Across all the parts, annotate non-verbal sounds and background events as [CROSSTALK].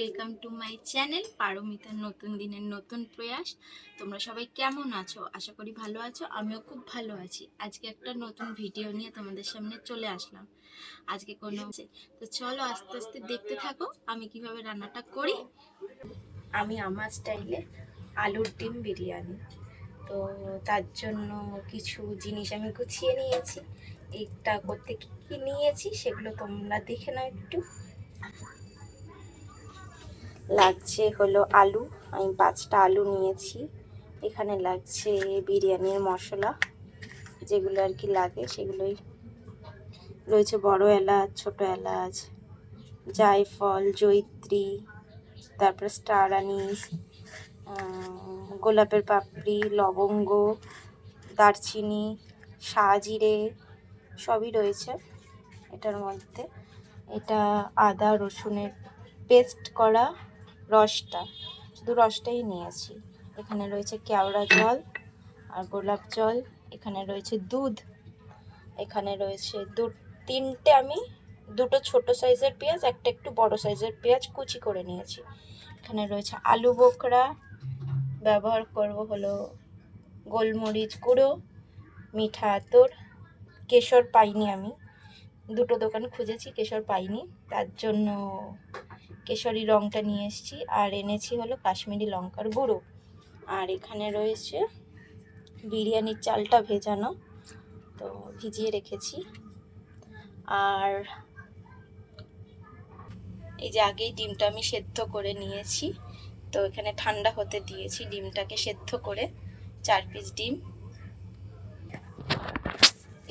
Welcome to my channel পারমিতার নতুন দিনের নতুন প্রয়াস তোমরা সবাই কেমন আছো? আশা করি ভালো আছো, আমিও খুব ভালো আছি। আজকে একটা নতুন ভিডিও নিয়ে তোমাদের সামনে চলে আসলাম। আজকে কোনো তো চলো আস্তে আস্তে দেখতে থাকো, আমি কীভাবে রান্নাটা করি। আমি আমার স্টাইলে আলুর ডিম বিরিয়ানি। তো তার জন্য কিছু জিনিস আমি গুছিয়ে নিয়েছি। এটা করতে কী কি নিয়েছি সেগুলো তোমরা দেখে নাও একটু। লাগছে হলো আলু। আমি পাঁচটা আলু নিয়েছি। এখানে লাগছে বিরিয়ানির মশলা। যেগুলো আর কি লাগে সেগুলোই। রয়েছে বড় এলাচ, ছোট এলাচ, জায়ফল জৈত্রী তারপর স্টার আনিস গোলাপের পাপড়ি, লবঙ্গ, দারচিনি, সাজিরে সবই রয়েছে এটার মধ্যে। এটা আদা, রসুনের পেস্ট করা। রসটা, শুধু রসটাই নিয়েছি। এখানে রয়েছে কেওড়া জল আর গোলাপ জল, এখানে রয়েছে দুধ, এখানে রয়েছে দু, তিনটে আমি দুটো ছোট সাইজের পেঁয়াজ, একটা একটু বড় সাইজের পেঁয়াজ কুচি করে নিয়েছি। এখানে রয়েছে আলু বোকরা ব্যবহার করব হলো গোলমরিচ গুঁড়ো, মিঠা আতর, কেশর পাইনি আমি। দুটো দোকান খুঁজেছি, কেশর পাইনি, তার জন্য কেশরি রঙটা নিয়ে এসেছি, আর এনেছি হলো কাশ্মীরি লঙ্কার গুঁড়ো। আর এখানে রয়েছে বিরিয়ানির চালটা ভেজানো, তো ভিজিয়ে রেখেছি। আর এই যে আগেই ডিমটা আমি সেদ্ধ করে নিয়েছি, তো এখানে ঠান্ডা হতে দিয়েছি ডিমটাকে সেদ্ধ করে, চার পিস ডিম।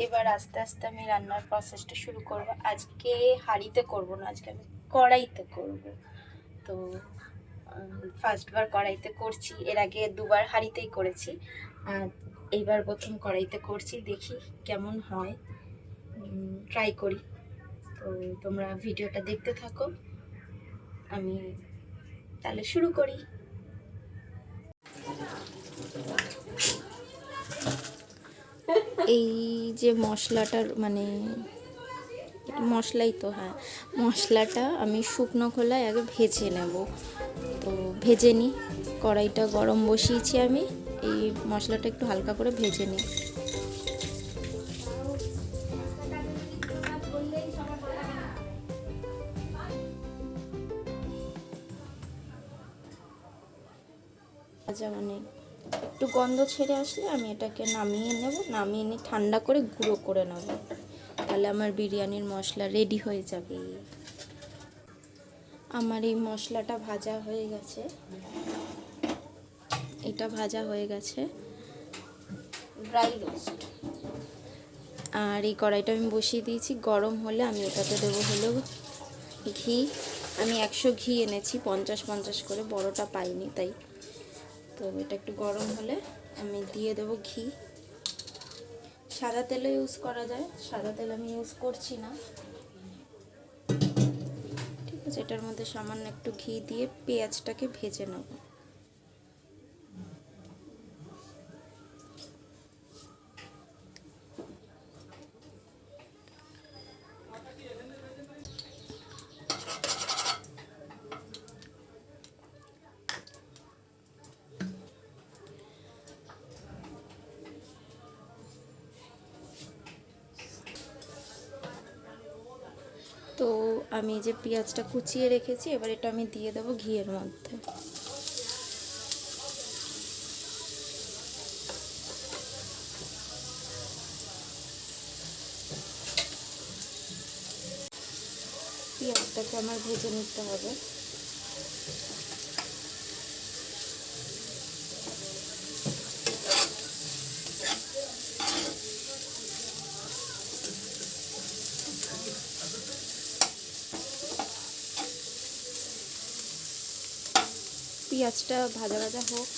এবার আস্তে আস্তে আমি রান্নার প্রসেসটা শুরু করব। আজকে হাঁড়িতে করব না, আজকে আমি কড়াইতে করব। তো ফার্স্টবার কড়াইতে করছি। এর আগে দুবার হাঁড়িতেই করেছি। আর এইবার প্রথম কড়াইতে করছি, দেখি কেমন হয়। ট্রাই করি। তো, তোমরা ভিডিওটা দেখতে থাকো। আমি তাহলে শুরু করি। এই যে মশলাটার মানে মশলাই তো হ্যাঁ। মশলাটা আমি শুকনো খোলায় আগে ভেজে নেব। তো ভেজে নিই। কড়াইটা গরম বসিয়েছি আমি। এই মশলাটা একটু হালকা করে ভেজে নিই। মানে একটু গন্ধ ছেড়ে আসলে আমি এটাকে নামিয়ে নেব। নামিয়ে নিয়ে ঠান্ডা করে গুঁড়ো করে নেব। তাহলে আমার বিরিয়ানির মশলা রেডি হয়ে যাবে। আমার এই মশলাটা ভাজা হয়ে গেছে। এটা ভাজা হয়ে গেছে। ড্রাই রোস্ট আর এই কড়াইটা আমি বসিয়ে দিয়েছি। গরম হলে আমি এটাতে দেবো হলো ঘি। আমি একশো ঘি এনেছি পঞ্চাশ পঞ্চাশ করে। বড়টা পাইনি তাই। তো এটা একটু গরম হলে আমি দিয়ে দেবো ঘি। সাদা তেলও ইউজ করা যায়। সাদা তেল আমি ইউজ করছি না। ঠিক আছে, এটার মধ্যে সামান্য একটু ঘি দিয়ে পেঁয়াজটাকে ভেজে নেব তো আমি যে পেঁয়াজটা কুচিয়ে রেখেছি, এবার এটা আমি দিয়ে দেবো ঘিয়ের মধ্যে। পেঁয়াজটাকে আমার ভেজে নিতে হবে। পেঁয়াজটা ভাজা ভাজা হোক,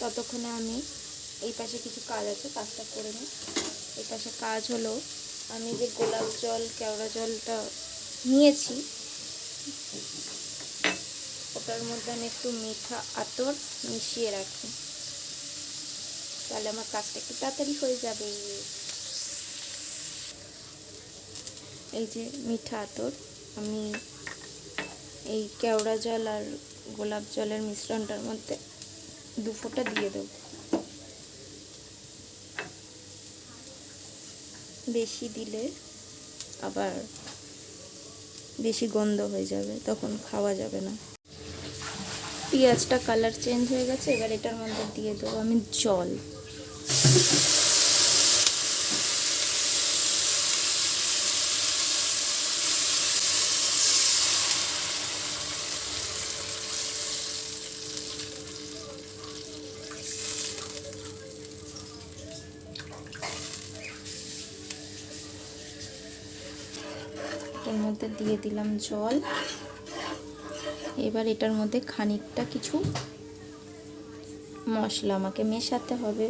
ততক্ষণে আমি এই পাশে কিছু কাজ আছে, কাজটা করে নিই। এই পাশে কাজ হলো, আমি যে গোলাপ জল, কেওড়া জলটা নিয়েছি, ওটার মধ্যে আমি একটু মিঠা আতর মিশিয়ে রাখি। তাহলে আমার কাজটা একটু তাড়াতাড়ি হয়ে যাবে। এই যে মিঠা আতর, আমি এই কেওড়া জল আর গোলাপ জলের মিশ্রণটার মধ্যে দু ফোঁটা দিয়ে দেব। বেশি দিলে আবার বেশি গন্ধ হয়ে যাবে, তখন খাওয়া যাবে না। পেঁয়াজটা কালার চেঞ্জ হয়ে গেছে, এবার এটার মধ্যে দিয়ে দেবো আমি জল। দিয়ে দিলাম জল। এবার এটার মধ্যে খানিকটা কিছু মশলা আমাকে মেশাতে হবে।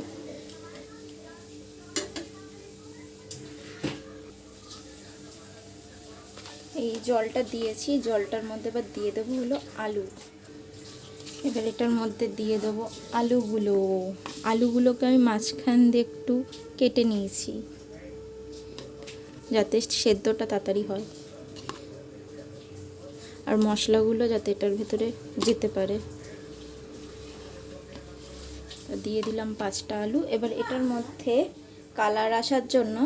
এই জলটা দিয়েছি, জলটার মধ্যে এবার দিয়ে দেবো হলো আলু। এবার এটার মধ্যে দিয়ে দেবো আলুগুলো। আলুগুলোকে আমি মাঝখান দিয়ে একটু কেটে নিয়েছি, যাতে সেদ্ধটা তাড়াতাড়ি হয়। আর মশলাগুলো যাতে এটার ভেতরে যেতে পারে। দিয়ে দিলাম পাঁচটা আলু। এবার এটার মধ্যে কালার আসার জন্য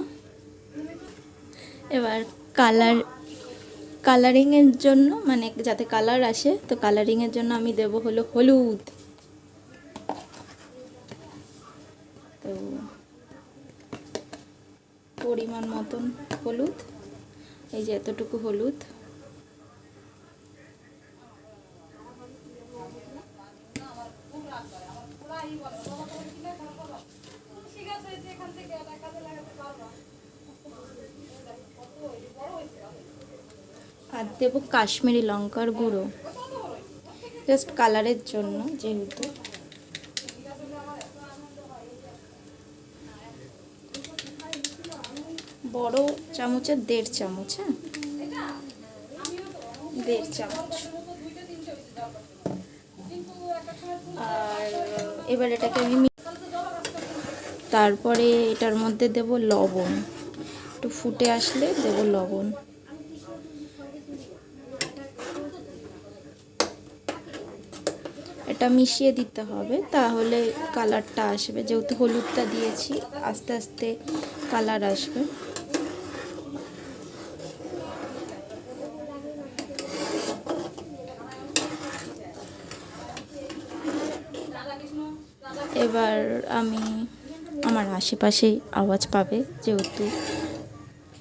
এবার কালার, কালারিংয়ের জন্য মানে যাতে কালার আসে, তো কালারিংয়ের জন্য আমি দেব হলো হলুদ। তো পরিমাণ মতন হলুদ। এই যে এতটুকু হলুদ। আর দেবো কাশ্মীরি লঙ্কার গুঁড়ো। জাস্ট কালারের জন্য যেহেতু। বড় চামচের দেড় চামচ হ্যাঁ? দেড় চামচ। এবার এটাকে আমি তারপরে এটার মধ্যে দেব লবণ। একটু ফুটে আসলে দেব লবণ। এটা মিশিয়ে দিতে হবে, তাহলে কালারটা আসবে। যেহেতু হলুদটা দিয়েছি, আস্তে আস্তে কালার আসবে এবার আমি আমার আশেপাশেই আওয়াজ পাবে, যেহেতু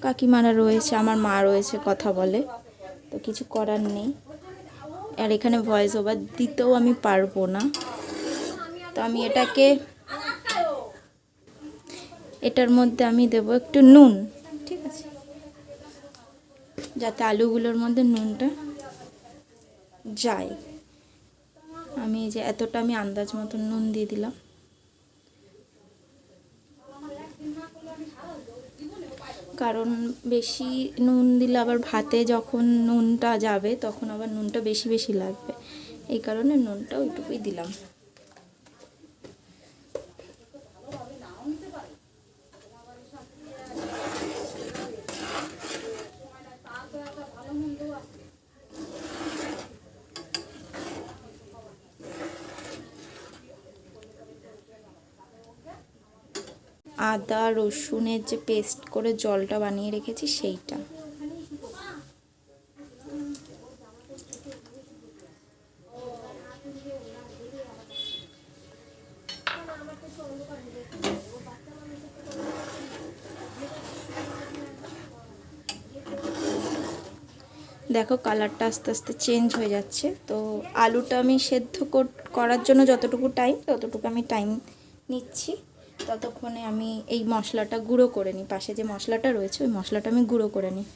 কাকিমারা রয়েছে, আমার মা রয়েছে, কথা বলে। তো কিছু করার নেই। আর এখানে ভয়েস ওভার দিতেও আমি পারব না। তো আমি এটাকে, এটার মধ্যে আমি দেবো একটু নুন, ঠিক আছে? যাতে আলুগুলোর মধ্যে নুনটা যায়। আমি যে এতটা আমি আন্দাজ মতন নুন দিয়ে দিলাম। কারণ বেশি নুন দিলে আবার ভাতে যখন নুনটা যাবে, তখন আবার নুনটা বেশি বেশি লাগবে। এই কারণে নুনটা ওইটুকুই দিলাম। আদা, রসুনের যে পেস্ট করে জলটা বানিয়ে রেখেছি সেইটা। দেখো কালারটা আস্তে আস্তে চেঞ্জ হয়ে যাচ্ছে। তো আলুটা আমি সেদ্ধ কর- করার জন্য যতটুকু টাইম, ততটুকু আমি টাইম নিচ্ছি। ততক্ষণে আমি এই মশলাটা গুঁড়ো করে নিই। পাশে যে মশলাটা রয়েছে, ওই মশলাটা আমি গুঁড়ো করে নিই।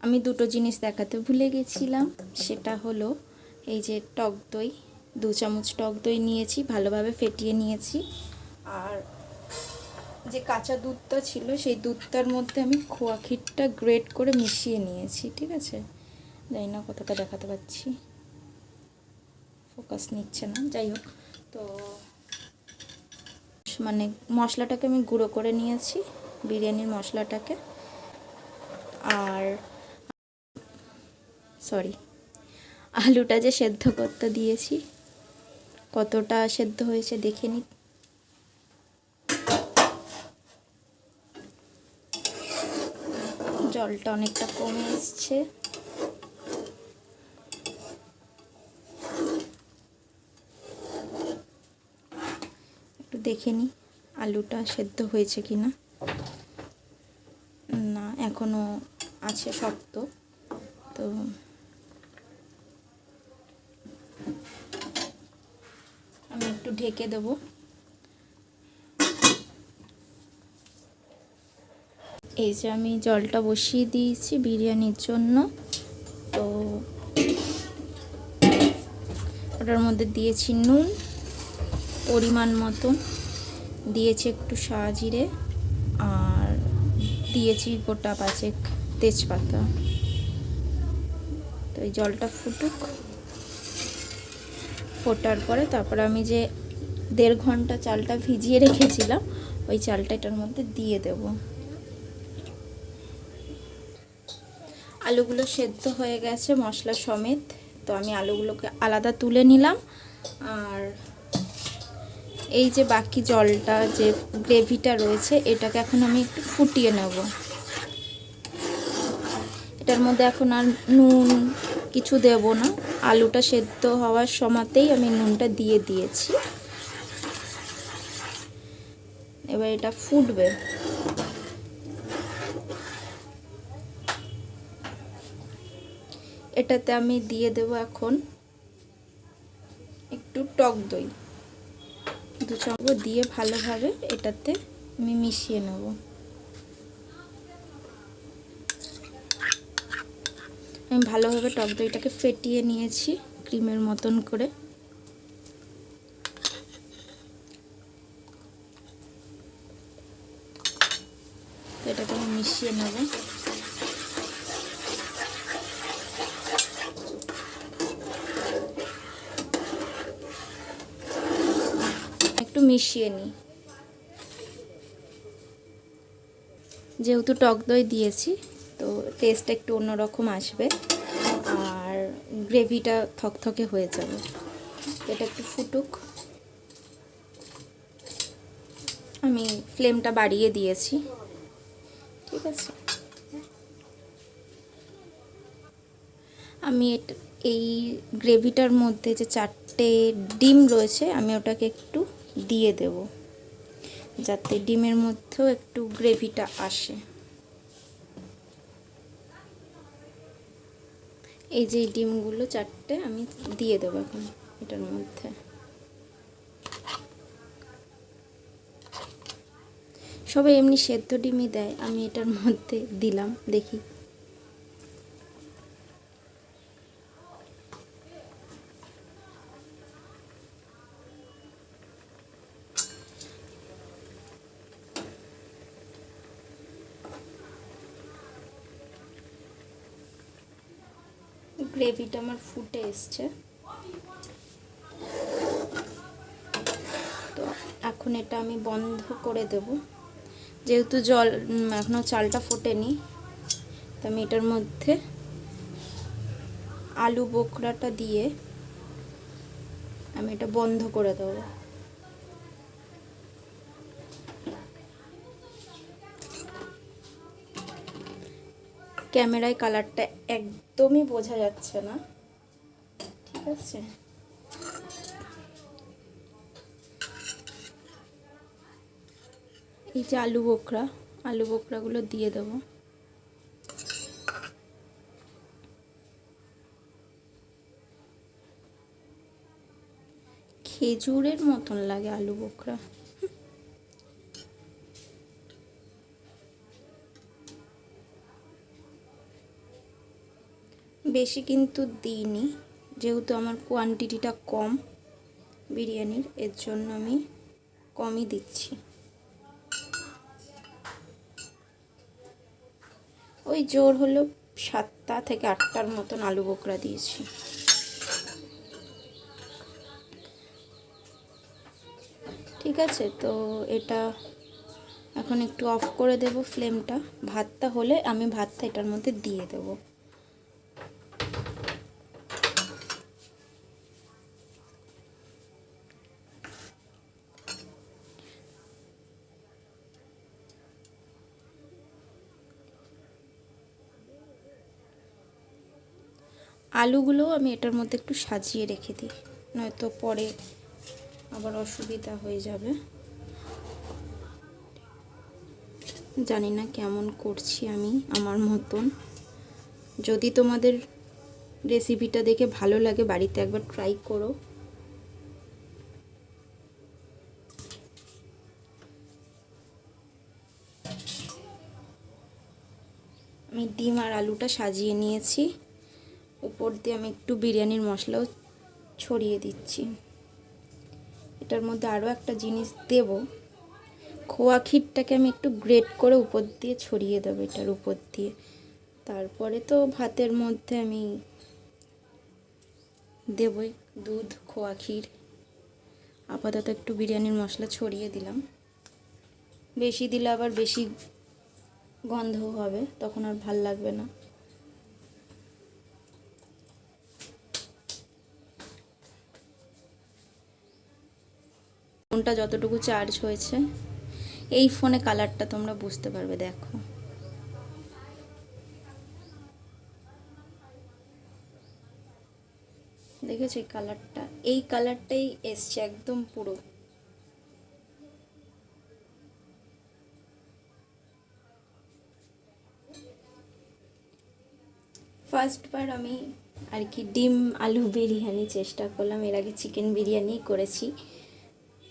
আমি দুটো জিনিস দেখাতে ভুলে গেছিলাম। সেটা হলো, এই যে টক দই, দু চামচ টক দই নিয়েছি, ভালোভাবে ফেটিয়ে নিয়েছি। আর যে কাঁচা দুধটা ছিল, সেই দুধটার মধ্যে আমি খোয়া ক্ষীরটা গ্রেট করে মিশিয়ে নিয়েছি, ঠিক আছে? জানি না কতটা দেখাতে পাচ্ছি। ফোকাস নিচ্ছে না, যাই হোক। তো মানে মশলাটাকে আমি গুঁড়ো করে নিয়েছি, বিরিয়ানির মশলাটাকে। আর সরি আলুটা যে সেদ্ধ করতে দিয়েছি, কতটা সেদ্ধ হয়েছে দেখে নি। জলটা অনেকটা কমে এসছে একটু দেখে নিই আলুটা সেদ্ধ হয়েছে কি না না এখনও আছে শক্ত, তো আমি একটু ঢেকে দেব। এই যে আমি জলটা বসিয়ে দিয়েছি বিরিয়ানির জন্য, তো ওটার মধ্যে দিয়েছি নুন, পরিমাণ মতন। দিয়েছি একটু জিরে আর দিয়েছি গোটা পাঁচেক তেজপাতা। তো এই জলটা ফুটুক। ফোটার পরে তারপর আমি যে দেড় ঘণ্টা চালটা ভিজিয়ে রেখেছিলাম, ওই চালটা এটার মধ্যে দিয়ে দেব। আলুগুলো সেদ্ধ হয়ে গেছে মশলা সমেত। তো আমি আলুগুলোকে আলাদা তুলে নিলাম। আর এই যে বাকি জলটা, যে গ্রেভিটা রয়েছে, এটাকে এখন আমি একটু ফুটিয়ে নেব। এটার মধ্যে এখন আর নুন কিছু দেব না। আলুটা সেদ্ধ হওয়ার সময়তেই আমি নুনটা দিয়ে দিয়েছি। এবার এটা ফুটবে। এটাতে আমি দিয়ে দেব এখন একটু টক দই। দু চামচ দিয়ে ভালোভাবে এটাতে আমি মিশিয়ে নেব। আমি ভালোভাবে টক দইটাকে ফেটিয়ে নিয়েছি ক্রিমের মতন করে। এটাকে আমি মিশিয়ে নেব একটু মিশিয়ে নিই যেহেতু টক দই দিয়েছি, তো টেস্টটা একটু অন্যরকম আসবে আর গ্রেভিটা থকথকে হয়ে যাবে। এটা একটু ফুটুক। আমি ফ্লেমটা বাড়িয়ে দিয়েছি। ঠিক আছে? আমি এই গ্রেভিটার মধ্যে যে চারটে ডিম রয়েছে, আমি ওটাকে একটু দিয়ে দেব, যাতে ডিমের মধ্যেও একটু গ্রেভিটা আসে। এই যে ডিমগুলো চারটে আমি দিয়ে দেবো এখন এটার মধ্যে। সবাই এমনি সেদ্ধ ডিমই দেয়, আমি এটার মধ্যে দিলাম, দেখি। গ্রেভিটা আমার ফুটে এসছে। তো এখন এটা আমি বন্ধ করে দেব। যেহেতু জল এখনও চালটা ফোটেনি, তো আমি এটার মধ্যে আলু বোখরাটা দিয়ে আমি এটা বন্ধ করে দেবো। ক্যামেরায় কালারটা একদমই বোঝা যাচ্ছে না। ঠিক আছে? এই যে আলু বোকরা, আলু বোকরাগুলো দিয়ে দেবো। খেজুরের মতন লাগে আলু বোকরা। বেশি কিন্তু দিইনি, যেহেতু আমার কোয়ান্টিটিটা কম বিরিয়ানির, এর জন্য আমি কমই দিচ্ছি। ওই জোর হলো সাতটা থেকে আটটার মতন আলু বোকরা দিয়েছি। ঠিক আছে, তো এটা এখন একটু অফ করে দেব ফ্লেমটা ভাতটা হলে আমি ভাতটা এটার মধ্যে দিয়ে দেব। আলুগুলোও আমি এটার মধ্যে একটু সাজিয়ে রেখে দিই। নয়তো পরে আবার অসুবিধা হয়ে যাবে। জানি না কেমন করছি আমি আমার মতন। যদি তোমাদের রেসিপিটা দেখে ভালো লাগে, বাড়িতে একবার ট্রাই করো। আমি ডিম আর আলুটা সাজিয়ে নিয়েছি। উপর দিয়ে আমি একটু বিরিয়ানির মশলাও ছড়িয়ে দিচ্ছি। এটার মধ্যে আরও একটা জিনিস দেব। খোয়া ক্ষীরটাকে আমি একটু গ্রেট করে উপর দিয়ে ছড়িয়ে দেবো এটার উপর দিয়ে। তারপরে তো ভাতের মধ্যে আমি দেবই দুধ, খোয়া ক্ষীর। আপাতত একটু বিরিয়ানির মশলা ছড়িয়ে দিলাম। বেশি দিলে আবার বেশি গন্ধ হবে, তখন আর ভালো লাগবে না। ফোনটা যতটুকু চার্জ হয়েছে, এই ফোনে কালারটা তোমরা বুঝতে পারবে, দেখো। দেখেছ এই কালারটা? এই কালারটাই এসছে একদম পুরো। ফার্স্ট বার আমি আর কি ডিম, আলু বিরিয়ানি চেষ্টা করলাম। এর আগে চিকেন বিরিয়ানি করেছি।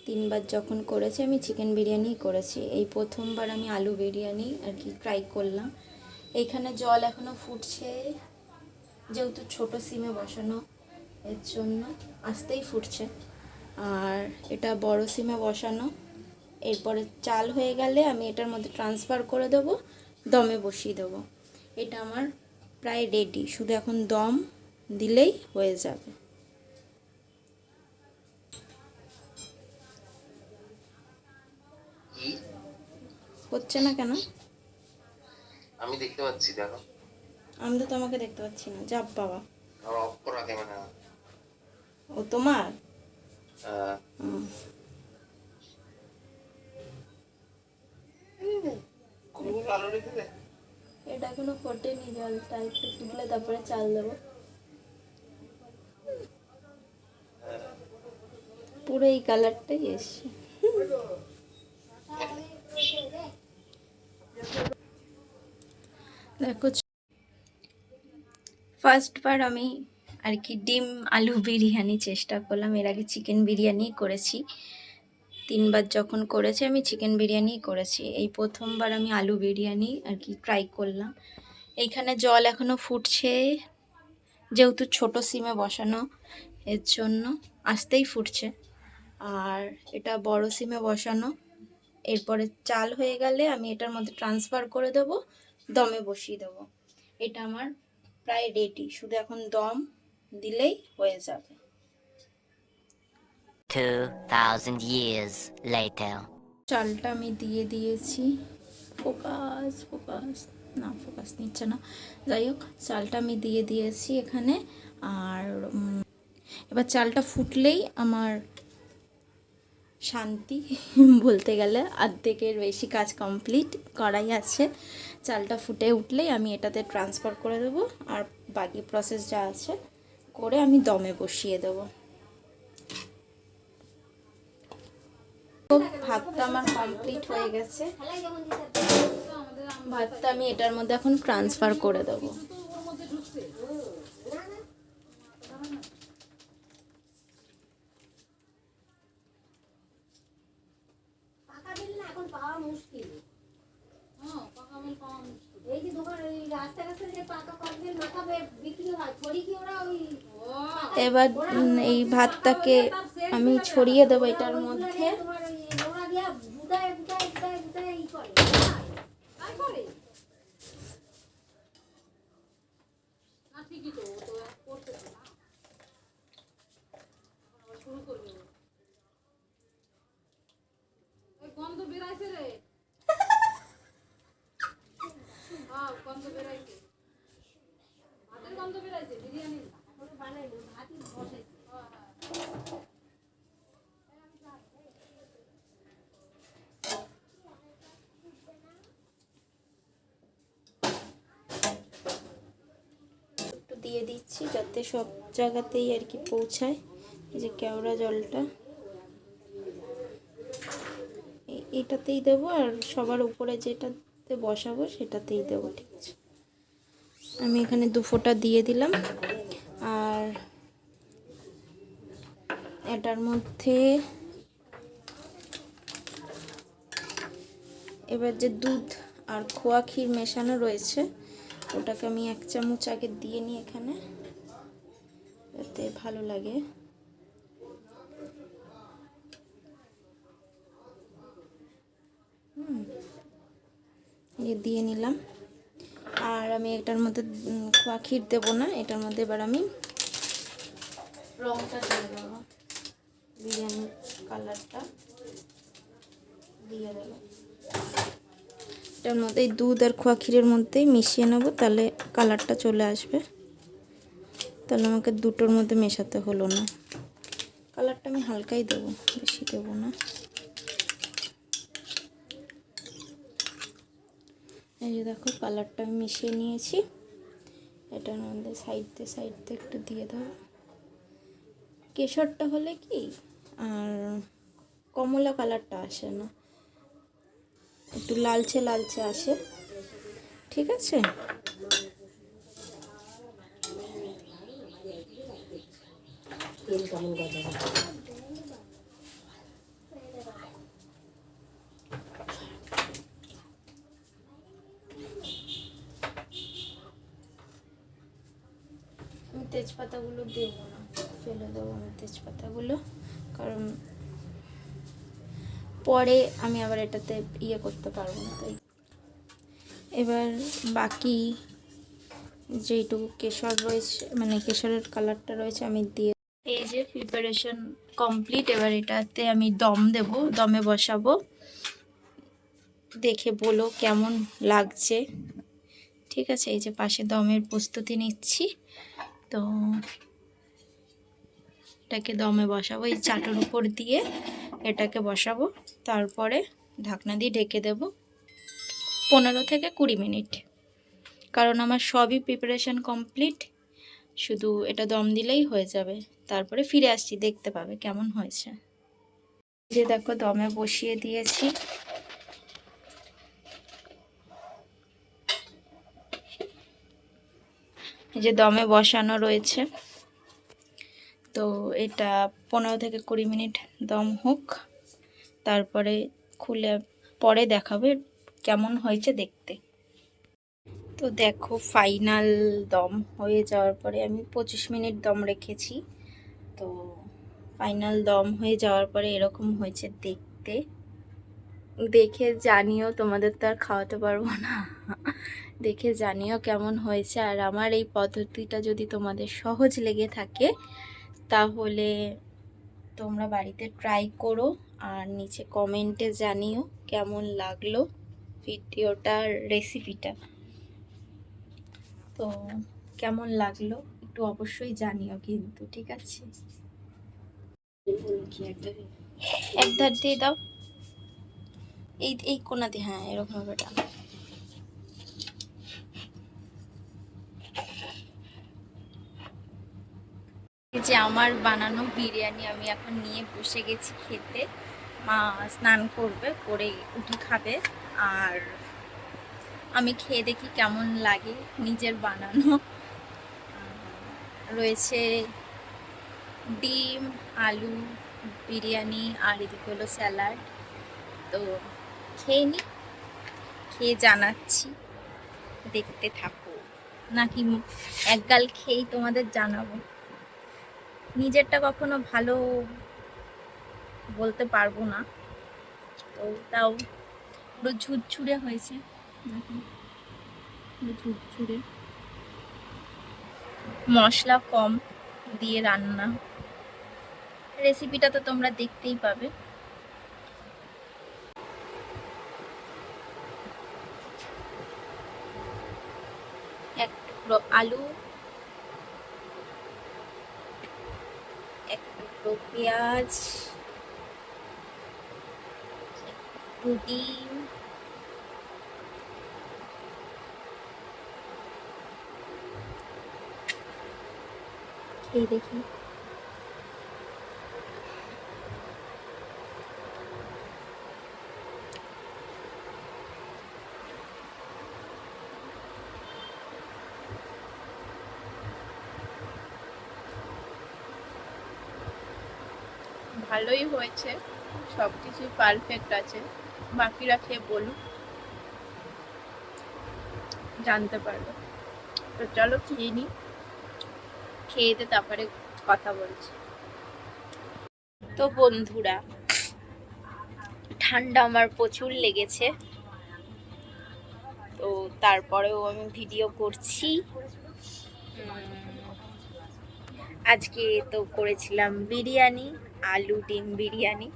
তিনবার যখন করেছি, আমি চিকেন বিরিয়ানি করেছি। এই প্রথমবার আমি আলু বিরিয়ানি আর কি ট্রাই করলাম। এইখানে জল এখনও ফুটছে, যেহেতু ছোট সিমে বসানো এর জন্য আস্তেই ফুটছে। আর এটা বড় সিমে বসানো। এরপরে চাল হয়ে গেলে আমি এটার মধ্যে ট্রান্সফার করে দেবো, দমে বসিয়ে দেবো। এটা আমার প্রায় রেডি শুধু এখন দম দিলেই হয়ে যাবে। হচ্ছে না কেন? আমি দেখতে পাচ্ছি দেখো। আমি তো তোমাকে দেখতে পাচ্ছি না। যাব বাবা। অফ করা ক্যামেরা ও তোমার? দে এটা এখনও ফোটেনি জলটা একটু ফুটলে তারপরে চাল দেবো। পুরো এই কালারটাই এসছে। দেখো ফার্স্ট বার আমি আর কি ডিম, আলু বিরিয়ানি চেষ্টা করলাম। এর আগে চিকেন বিরিয়ানি করেছি। তিনবার যখন করেছি, আমি চিকেন বিরিয়ানি করেছি। এই প্রথমবার আমি আলু বিরিয়ানি আর কি ট্রাই করলাম। এইখানে জল এখনও ফুটছে, যেহেতু ছোট সিমে বসানো, এর জন্য আসতেই ফুটছে। আর এটা বড় সিমে বসানো, এরপরে চাল হয়ে গেলে আমি এটার মধ্যে ট্রান্সফার করে দেবো। দমে বসিয়ে দেবো। এটা আমার প্রায় রেডি শুধু এখন দম দিলেই হয়ে যাবে। 2,000 years later. চালটা আমি দিয়ে দিয়েছি। ফোকাস ফোকাস না ফোকাস নিচ্ছে না। যাই হোক চালটা আমি দিয়ে দিয়েছি এখানে। আর এবার চালটা ফুটলেই আমার শান্তি [LAUGHS] বলতে গেলে। অর্ধেকের বেশি কাজ কমপ্লিট করাই আছে। চালটা ফুটে উঠলেই আমি এটাতে ট্রান্সফার করে দেবো। আর বাকি প্রসেস যা আছে করে আমি দমে বসিয়ে দেবো। ভাতটা আমার কমপ্লিট হয়ে গেছে। ভাতটা আমি এটার মধ্যে এখন ট্রান্সফার করে দেবো পাকা বিল না এখন পাওয়া মুশকিল। হয় ওই এবার এই ভাতটাকে আমি ছড়িয়ে দেবো এটার মধ্যে তোমার ওই নোড়া দিয়া বুদায় বুদায় বুদায় বুদায় ই করে তাই করে গন্ধ বেরাইছে রে দিয়ে দিচ্ছি যাতে সব জায়গাতেই আর কি পৌঁছায়। এই যে কেওড়া জলটা। এটাতেই দেবো আর সবার উপরে যেটাতে বসাবো সেটাতেই দেবো, ঠিক আছে? আমি এখানে দু ফোঁটা দিয়ে দিলাম। আর এটার মধ্যে এবার যে দুধ আর খোয়া ক্ষীর মেশানো রয়েছে ওটাকে আমি এক চামচ আগে দিয়ে নিই এখানে, যাতে ভালো লাগে। দিয়ে নিলাম। আর আমি এটার মধ্যে খোয়া ক্ষীর দেবো না, এটার মধ্যে এবার আমি রংটা দিয়ে দেবো। বিরিয়ানির কালারটা দিয়ে দেবো। এটার মধ্যে, এই দুধ আর খোয়া ক্ষীরের মধ্যেই মিশিয়ে নেব, তাহলে কালারটা চলে আসবে। তাহলে আমাকে দুটোর মধ্যে মেশাতে হলো না। কালারটা আমি হালকাই দেবো, বেশি দেবো না। এই যে দেখো, কালারটা আমি মিশিয়ে নিয়েছি। এটার মধ্যে সাইডতে সাইডতে একটু দিয়ে দেবো কেশরটা হলে কি, আর কমলা কালারটা আসে না। একটু লালচে লালচে আসে। ঠিক আছে? তেজপাতাগুলো দেবো না ফেলে দেবো আমি তেজপাতাগুলো কারণ পরে আমি আবার এটাতে ইয়ে করতে পারব না, তাই। এবার বাকি যেইটুকু কেশর রয়েছে মানে কেশরের কালারটা রয়েছে, আমি দিয়ে এই যে প্রিপারেশন কমপ্লিট এবার এটাতে আমি দম দেব, দমে বসাবো। দেখে বলো কেমন লাগছে। ঠিক আছে, এই যে পাশে দমের প্রস্তুতি নিচ্ছি। তো এটাকে দমে বসাবো, এই চাটোর উপর দিয়ে। এটাকে বসাবো, তারপরে ঢাকনা দিয়ে ঢেকে দেব পনেরো থেকে কুড়ি মিনিট। কারণ আমার সবই প্রিপারেশন কমপ্লিট শুধু এটা দম দিলেই হয়ে যাবে। তারপরে ফিরে আসছি, দেখতে পাবে কেমন হয়েছে। যে দেখো, দমে বসিয়ে দিয়েছি। যে দমে বসানো রয়েছে। তো এটা পনেরো থেকে কুড়ি মিনিট দম হোক। তারপরে খুলে পরে দেখাবে কেমন হয়েছে দেখতে। তো দেখো ফাইনাল দম হয়ে যাওয়ার পরে আমি পঁচিশ মিনিট দম রেখেছি। তো ফাইনাল দম হয়ে যাওয়ার পরে এরকম হয়েছে দেখতে। দেখে জানিও, তোমাদের তো আর খাওয়াতে পারব না। দেখে জানিও কেমন হয়েছে। আর আমার এই পদ্ধতিটা যদি তোমাদের সহজ লেগে থাকে তাহলে তোমরা বাড়িতে ট্রাই করো আর নিচে কমেন্টে জানিও কেমন লাগল ভিডিওটার রেসিপিটা তো কেমন লাগল একটু অবশ্যই জানিও কিন্তু, ঠিক আছে? এক ধার দিয়ে দাও। এই এই কোনাতে হ্যাঁ এরকম টান এই যে আমার বানানো বিরিয়ানি আমি এখন নিয়ে বসে গেছি খেতে। মা স্নান করবে, করে উঠে খাবে। আর আমি খেয়ে দেখি কেমন লাগে নিজের বানানো। রয়েছে ডিম, আলু, বিরিয়ানি আর এদিকে হলো স্যালাড। তো খেয়ে নি, খেয়ে জানাচ্ছি। দেখতে থাকো। নাকি একগাল খেয়েই তোমাদের জানাব। নিজেরটা কখনো ভালো বলতে পারব না। তো তাও পুরো ঝুরঝুরে হয়েছে। ঝুরঝুরে। মশলা কম দিয়ে রান্না। রেসিপিটা তো তোমরা দেখতেই পাবে। এক আলু এক টুকরো পেঁয়াজ একটু ডিম ভালোই হয়েছে সব কিছুই পারফেক্ট আছে। বাকিরা খেয়ে বলুন জানতে পারবে। তো চলো খেয়ে নিই খেয়ে দিয়ে তারপরে কথা বলছি। তো বন্ধুরা, ঠান্ডা আমার প্রচুর লেগেছে। তো তারপরেও আমি ভিডিও করছি। আজকে তো করেছিলাম বিরিয়ানি। আলু ডিম বিরিয়ানি।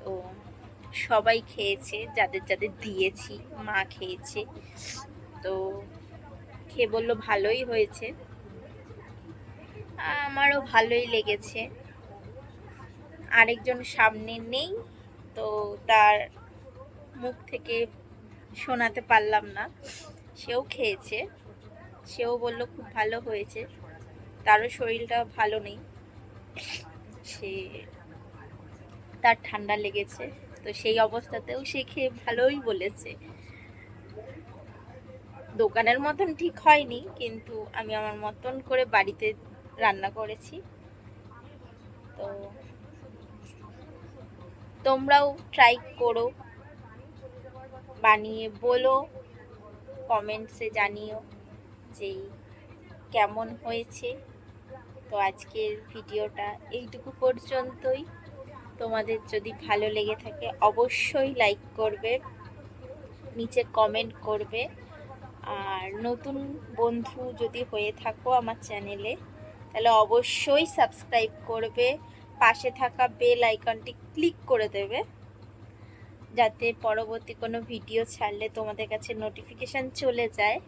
তো সবাই খেয়েছে, যাদের যাদের দিয়েছি, মা খেয়েছে। তো খেয়ে বলল ভালোই হয়েছে। আমারও ভালোই লেগেছে। আরেকজন সামনে নেই, তো তার মুখ থেকে শোনাতে পারলাম না। সেও খেয়েছে। সেও বলল খুব ভালো হয়েছে। তারও শরীরটা ভালো নেই। সে তার ঠান্ডা লেগেছে, তো সেই অবস্থাতেও সে খেয়ে ভালোই বলেছে। দোকানের মতন ঠিক হয়নি, কিন্তু আমি আমার মতন করে বাড়িতে রান্না করেছি। তো তোমরাও ট্রাই করো, বানিয়ে বলো কমেন্টসে জানিও যে কেমন হয়েছে। তো আজকের ভিডিওটা এইটুকু পর্যন্তই। তোমাদের যদি ভালো লেগে থাকে অবশ্যই লাইক করবে, নিচে কমেন্ট করবে। আর নতুন বন্ধু যদি হয়ে থাকো আমার চ্যানেলে তাহলে অবশ্যই সাবস্ক্রাইব করবে, পাশে থাকা বেল আইকনটি ক্লিক করে দেবে। যাতে পরবর্তী কোনো ভিডিও ছাড়লে তোমাদের কাছে নোটিফিকেশান চলে যায়।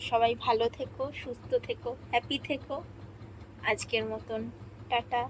সবাই ভালো থেকো সুস্থ থেকো হ্যাপি থেকো। আজকের মতন টাটা।